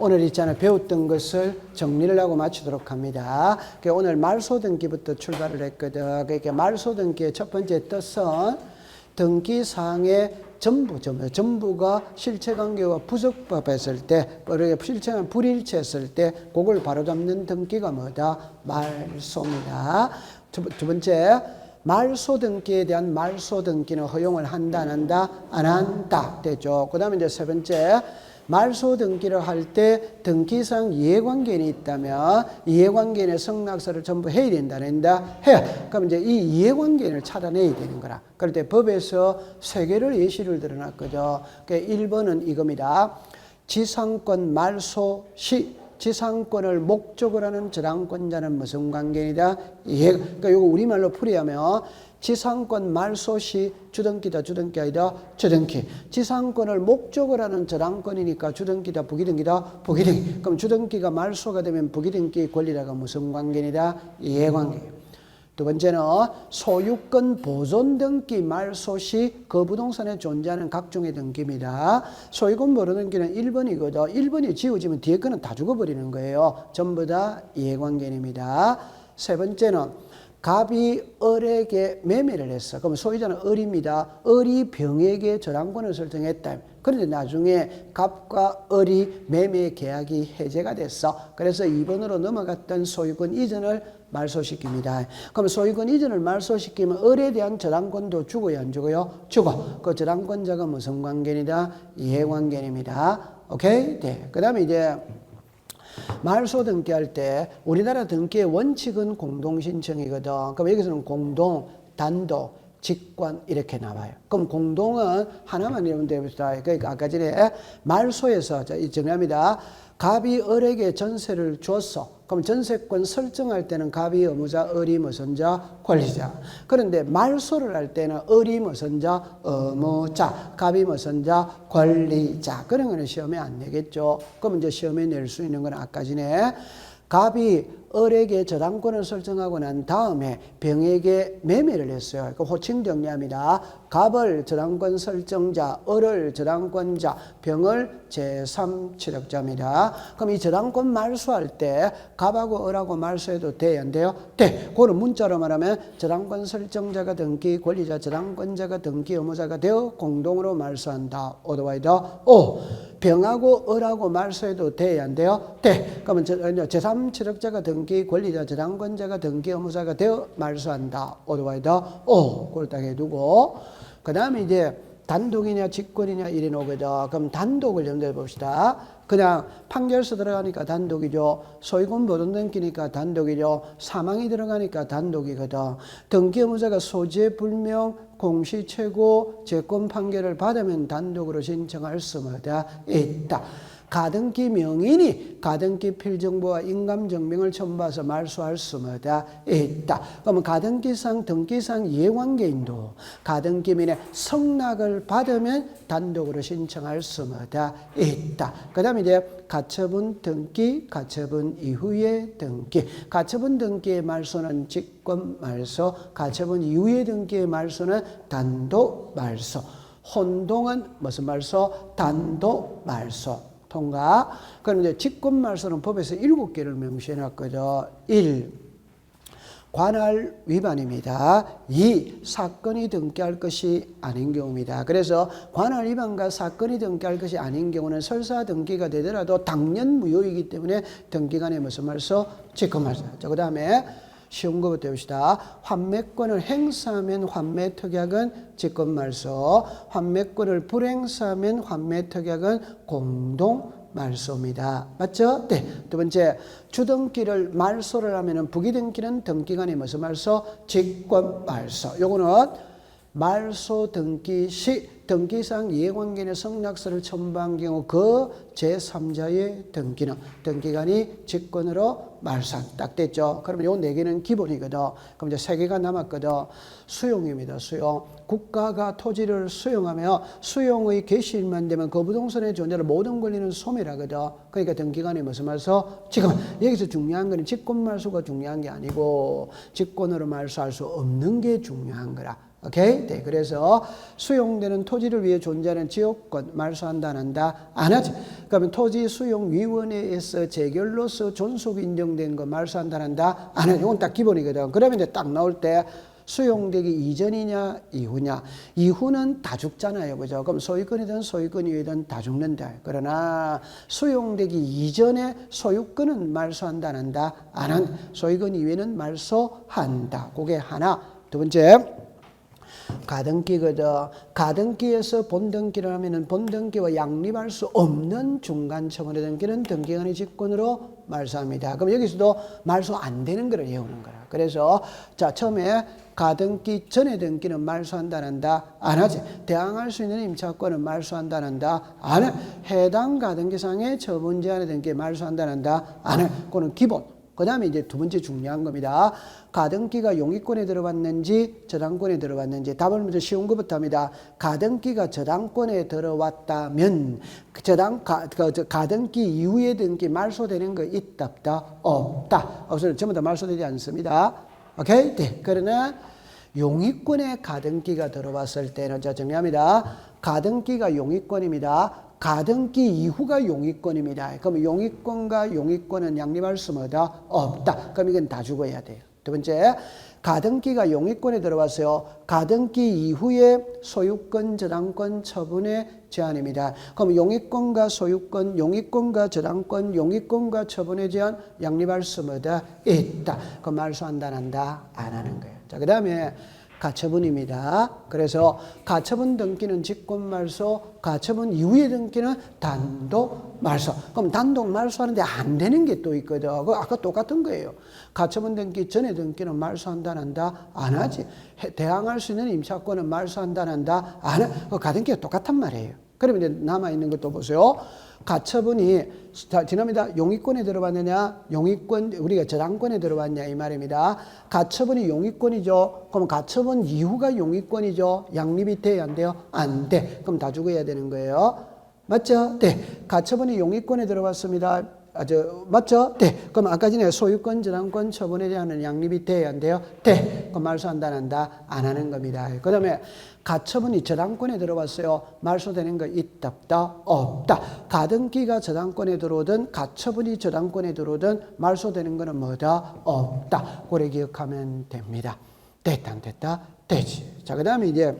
오늘 있잖아요. 배웠던 것을 정리를 하고 마치도록 합니다. 그러니까 오늘 말소 등기부터 출발을 했거든. 그러니까 말소 등기의 첫 번째 뜻은 등기사항의 전부, 전부, 전부가 실체관계와 부적법했을 때, 그리고 실체가 불일치했을 때, 그걸 바로잡는 등기가 뭐다? 말소입니다. 두, 두 번째, 말소 등기에 대한 말소 등기는 허용을 한다, 안 한다? 안 한다. 되죠. 그 다음에 이제 세 번째, 말소 등기를 할 때 등기상 이해관계인이 있다면 이해관계인의 성낙서를 전부 해야 된다, 안 된다? 해야. 그럼 이제 이 이해관계인을 찾아내야 되는 거라. 그럴 때 법에서 세 개를 예시를 들어놨거죠. 그 1번은 이겁니다. 지상권 말소 시 지상권을 목적으로 하는 저당권자는 무슨 관계이다? 이해. 그러니까 이거 우리말로 풀이하면 지상권 말소시 주등기다 주등기 아니다? 주등기. 지상권을 목적으로 하는 저당권이니까 주등기다 부기등기다? 부기등기. 그럼 주등기가 말소가 되면 부기등기 권리라가 무슨 관계이다? 이해관계 두 번째는 소유권 보존 등기 말소 시 그 부동산에 존재하는 각종의 등기입니다. 소유권 보존 등기는 1번이거든. 1번이 지워지면 뒤에 거는 다 죽어버리는 거예요. 전부 다 이해관계입니다. 세 번째는 갑이 을에게 매매를 했어. 그럼 소유자는 을입니다. 을이 병에게 저당권을 설정했다. 그런데 나중에 갑과 을이 매매 계약이 해제가 됐어. 그래서 2번으로 넘어갔던 소유권 이전을 말소시킵니다. 그럼 소유권 이전을 말소시키면 을에 대한 저당권도 주고요, 안 주고요? 주고. 그 저당권자가 무슨 관계이다? 이해관계입니다. 오케이? 네. 그 다음에 이제 말소 등기할 때 우리나라 등기의 원칙은 공동신청이거든. 그럼 여기서는 공동, 단독, 직관 이렇게 나와요. 그럼 공동은 하나만 이러면 됩니다. 그러니까 아까 전에 말소에서 정리합니다. 갑이 을에게 전세를 줬어. 그럼 전세권 설정할 때는 갑이 의무자, 을이 무슨 자, 권리자. 그런데 말소를 할 때는 을이 무슨 자, 의무자, 갑이 무슨 자, 권리자. 그런 거는 시험에 안 내겠죠. 그럼 이제 시험에 낼 수 있는 건 아까 전에 갑이 을에게 저당권을 설정하고 난 다음에 병에게 매매를 했어요. 그 호칭 정리합니다. 갑을 저당권 설정자, 을을 저당권자, 병을 제3취득자입니다. 그럼 이 저당권 말소할 때 갑하고 을하고 말소해도 돼요? 안 돼요? 돼. 그거는 문자로 말하면 저당권 설정자가 등기 권리자, 저당권자가 등기 의무자가 되어 공동으로 말소한다. 오더와이더 오. 병하고 을하고 말소해도 돼요? 안 돼요? 돼. 그러면 제3취득자가 등기 권리자, 저당권자가 등기 의무자가 되어 말소한다. 오더와이더 오. 그걸 딱 해두고 그 다음에 이제 단독이냐 직권이냐 이래 놓거든. 그럼 단독을 염두해 봅시다. 그냥 판결서 들어가니까 단독이죠. 소유권 보존 등기니까 단독이죠. 사망이 들어가니까 단독이거든. 등기 의무자가 소재 불명 공시 최고 재권 판결을 받으면 단독으로 신청할 수마다 있다. 가등기 명인이 가등기 필정보와 인감증명을 첨부해서 말소할 수마다 있다. 그러면 가등기상 등기상 이해관계인도 가등기민의 성락을 받으면 단독으로 신청할 수마다 있다. 그 다음에 이제 가처분 등기, 가처분 이후의 등기. 가처분 등기의 말소는 직권 말소, 가처분 이후의 등기의 말소는 단독 말소. 혼동은 무슨 말소? 단독 말소. 통과. 그럼 이제 직권 말소는 법에서 일곱 개를 명시해 놨거죠. 1. 관할 위반입니다. 2. 사건이 등기할 것이 아닌 경우입니다. 그래서 관할 위반과 사건이 등기할 것이 아닌 경우는 설사 등기가 되더라도 당연 무효이기 때문에 등기간에 무슨 말소? 직권 말소. 자, 그 다음에 쉬운 거부터 봅시다. 환매권을 행사하면 환매 특약은 직권 말소, 환매권을 불행사하면 환매 특약은 공동 말소입니다. 맞죠? 네. 두 번째, 주등기를 말소를 하면은 부기등기는 등기간에 무슨 말소? 직권 말소. 요거는 말소 등기 시 등기상 이해관계의 성락서를 첨부한 경우 그 제3자의 등기는 등기간이 직권으로 말소한 딱 됐죠. 그러면 요 네 개는 기본이거든. 그럼 이제 세 개가 남았거든. 수용입니다. 수용. 국가가 토지를 수용하며 수용의 개시일만 되면 그 부동산의 존재를 모든 권리는 소멸하거든. 그러니까 등기간이 무슨 말소? 지금 여기서 중요한 거는 직권 말소가 중요한 게 아니고 직권으로 말소할 수 없는 게 중요한 거라. 오케이? 네, 그래서 수용되는 토지를 위해 존재하는 지역권 말소한다는다. 안 하지. 그러면 토지 수용 위원회에서 재결로서 존속 인정된 거 말소한다는다. 안 하지. 이건 딱 기본이거든. 그러면 이제 딱 나올 때 수용되기 이전이냐 이후냐. 이후는 다 죽잖아요. 그죠? 그럼 소유권이든 소유권 이외든 다 죽는다. 그러나 수용되기 이전에 소유권은 말소한다는다. 안한 소유권 이외는 말소한다. 그게 하나. 두 번째 가등기거든. 가등기에서 본등기를 하면은 본등기와 양립할 수 없는 중간 처분의 등기는 등기관의 직권으로 말소합니다. 그럼 여기서도 말소 안 되는 거를 외우는 거라. 그래서 자 처음에 가등기 전의 등기는 말소한다는다 안 하지. 대항할 수 있는 임차권은 말소한다는다 안 해. 해당 가등기상의 처분 제한의 등기 말소한다는다 안 해. 그거는 기본. 그 다음에 이제 두 번째 중요한 겁니다. 가등기가 용의권에 들어왔는지 저당권에 들어왔는지 답을 먼저 쉬운 것부터 합니다. 가등기가 저당권에 들어왔다면 그 저당 가, 그, 저 가등기 이후에 등기 말소되는 거 있다 없다 없다 없어요. 전부 다 말소되지 않습니다. 오케이? 네. 그러나 용의권에 가등기가 들어왔을 때는 자 정리합니다. 가등기가 용의권입니다. 가등기 이후가 용의권입니다. 그럼 용의권과 용의권은 양립할 수 뭐다? 없다. 그럼 이건 다 죽어야 돼요. 두 번째, 가등기가 용의권에 들어왔어요. 가등기 이후에 소유권, 저당권 처분의 제한입니다. 그럼 용의권과 소유권, 용의권과 저당권, 용의권과 처분의 제한 양립할 수 뭐다? 있다. 그럼 말소 한다, 한다, 안 하는 거예요. 자, 그 다음에 가처분입니다. 그래서 가처분 등기는 직권 말소, 가처분 이후의 등기는 단독 말소. 그럼 단독 말소하는데 안 되는 게 또 있거든. 그 아까 똑같은 거예요. 가처분 등기 전에 등기는 말소한다, 한다, 안 하지. 대항할 수 있는 임차권은 말소한다, 한다, 안 해. 그 가등기가 똑같단 말이에요. 그러면 이제 남아있는 것도 보세요. 가처분이 자, 지납니다. 용의권에 들어봤느냐? 용의권 우리가 저당권에 들어왔냐 이 말입니다. 가처분이 용의권이죠. 그럼 가처분 이후가 용의권이죠. 양립이 돼야 안 돼요? 안 돼. 그럼 다 죽어야 되는 거예요. 맞죠? 네. 가처분이 용의권에 들어왔습니다. 아, 저, 맞죠? 네. 그럼 아까 전에 소유권, 저당권, 처분에 대한 양립이 돼야 안 돼요? 돼. 그럼 말소 한다, 한다? 안 하는 겁니다. 그 다음에 가처분이 저당권에 들어왔어요. 말소되는 거 있다, 없다? 없다. 가등기가 저당권에 들어오든 가처분이 저당권에 들어오든 말소되는 거는 뭐다? 없다. 고래 기억하면 됩니다. 됐다, 안 됐다? 되지. 자, 그 다음에 이제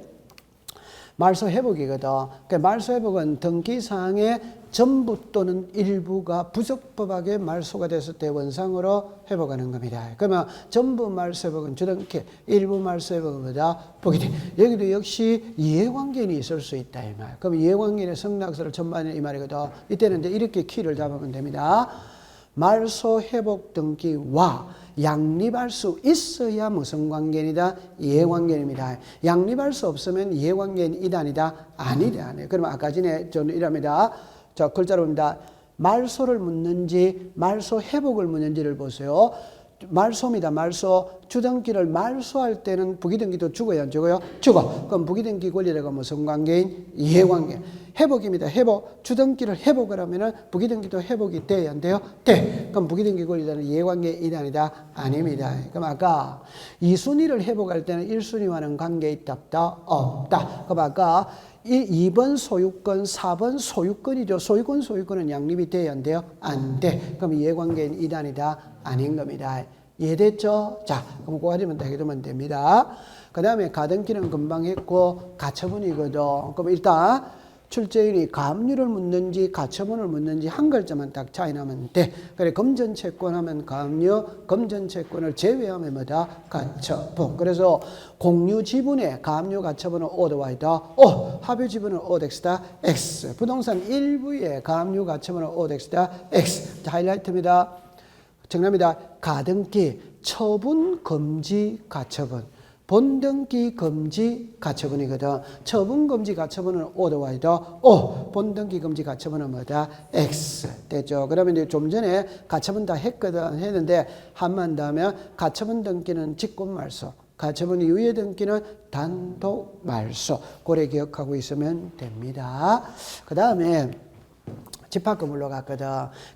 말소 회복이거든. 그 말소 회복은 등기사항의 전부 또는 일부가 부적법하게 말소가 됐을 때 원상으로 회복하는 겁니다. 그러면 전부 말소 회복은 주등기, 일부 말소 회복은 뭐다? 보기 돼. 여기도 역시 이해관계인이 있을 수 있다 이 말. 그럼 이해관계인의 성낙서를 전반에 이 말이거든. 이때는 이제 이렇게 키를 잡으면 됩니다. 말소 회복 등기와 양립할 수 있어야 무슨 관계이다? 이해관계입니다. 양립할 수 없으면 이해관계는 이단이다? 아니다. 네. 그러면 아까 전에 저는 이랍니다. 자, 글자로 봅니다. 말소를 묻는지 말소 회복을 묻는지를 보세요. 말소입니다. 말소. 주등기를 말소할 때는 부기등기도 죽어야 안 죽어요? 죽어. 그럼 부기등기 권리자가 무슨 관계인? 이해관계. 회복입니다. 회복. 주등기를 회복을 하면은 부기등기도 회복이 돼야 안 돼요? 돼. 그럼 부기등기 권리자는 이해관계 이단이다? 아닙니다. 그럼 아까 이순위를 회복할 때는 1순위와는 관계 있다 없다? 없다. 그럼 아까 2번 소유권, 4번 소유권이죠. 소유권, 소유권은 양립이 돼야 안 돼요? 안 돼. 그럼 이해관계는 이단이다? 아닌 겁니다. 이해됐죠? 자, 그럼 그거까지만 다 해두면 됩니다. 그 다음에 가등기는 금방 했고, 가처분이거든. 그럼 일단, 출제인이 가압류를 묻는지 가처분을 묻는지 한 글자만 딱 차이 나면 돼. 그래 검전 채권 하면 가압류, 검전 채권을 제외하면 뭐다? 가처분. 그래서 공유 지분에 가압류 가처분은 오더와이다. 오, 합유 지분은 오덱스다. X. 부동산 일부에 가압류 가처분은 오덱스다. X. 자, 하이라이트입니다. 정답입니다. 가등기 처분 금지 가처분. 본등기 금지 가처분이거든. 처분 금지 가처분은 오더와이더 오. 본등기 금지 가처분은 뭐다? X. 됐죠? 그러면 이제 좀 전에 가처분 다 했거든. 했는데 한만 더 하면 가처분 등기는 직권 말소. 가처분 이후의 등기는 단독 말소. 고래 기억하고 있으면 됩니다. 그 다음에 집합건물로 갔거든.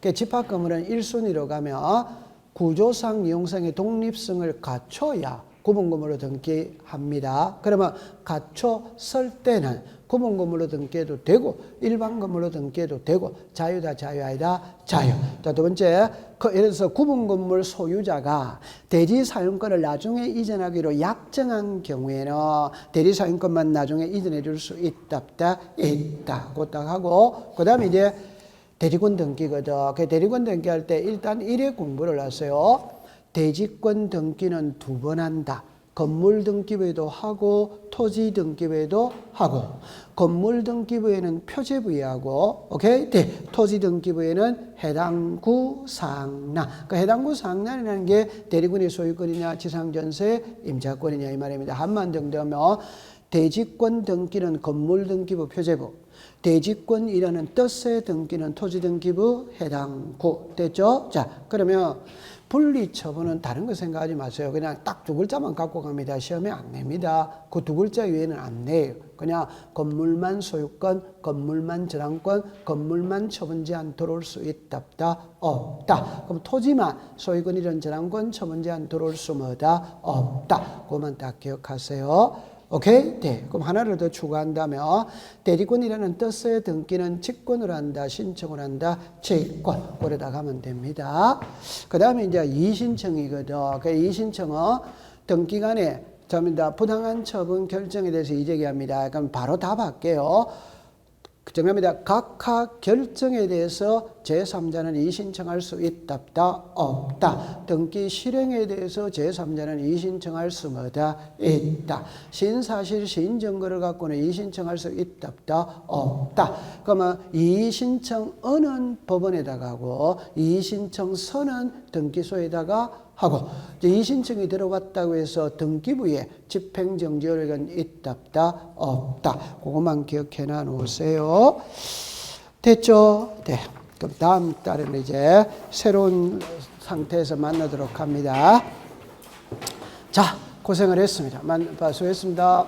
그 집합건물은 1순위로 가면 구조상 이용성의 독립성을 갖춰야 구분금으로 등기합니다. 그러면 갖춰 쓸 때는 구분금으로 등기해도 되고 일반금으로 등기해도 되고 자유다 자유 아니다 자유. 자, 두 번째 그 예를 들어서 구분건물 소유자가 대리 사용권을 나중에 이전하기로 약정한 경우에는 대리 사용권만 나중에 이전해 줄 수 있다 없다 있다. 그딱 하고 그다음에 이제 대리권 등기거든. 그 대리권 등기할 때 일단 일회 공부를 하세요. 대지권 등기는 두 번 한다. 건물 등기부에도 하고 토지 등기부에도 하고 건물 등기부에는 표제부위하고 오케이 네. 토지 등기부에는 해당 구 상난 그 해당 구 상난이라는 게 대리권의 소유권이냐 지상전세 임차권이냐 이 말입니다 한만 정도면 대지권 등기는 건물 등기부 표제부 대지권이라는 뜻의 등기는 토지 등기부 해당 구 됐죠? 자 그러면 분리 처분은 다른 거 생각하지 마세요. 그냥 딱 두 글자만 갖고 갑니다. 시험에 안 냅니다. 그 두 글자 외에는 안 내요. 그냥 건물만 소유권, 건물만 저당권, 건물만 처분 제한 들어올 수 있다, 없다, 없다. 그럼 토지만 소유권 이런 저당권, 처분 제한 들어올 수 뭐다, 없다. 그것만 딱 기억하세요. 오케이? 네. 그럼 하나를 더 추가한다면 대리권이라는 뜻의 등기는 직권을 한다, 신청을 한다, 직권. 그러다 가면 됩니다. 그 다음에 이제 이신청이거든. 그 이신청은 등기간에 접니다. 부당한 처분 결정에 대해서 이제기합니다. 그럼 바로 답할게요. 정답입니다. 각하 결정에 대해서 제3자는 이신청할 수 있다, 없다, 없다. 등기 실행에 대해서 제3자는 이신청할 수 뭐다, 있다. 신사실 신증거를 갖고는 이신청할 수 있다, 없다, 없다. 그러면 이신청은은 법원에다가 하고 이신청서는 등기소에다가 하고 이제 이신청이 들어왔다고 해서 등기부에 집행정지효력은 있다, 없다, 없다. 그것만 기억해 놓으세요. 됐죠? 네. 그럼 다음 달에는 이제 새로운 상태에서 만나도록 합니다. 자, 고생을 했습니다. 만, 수고했습니다.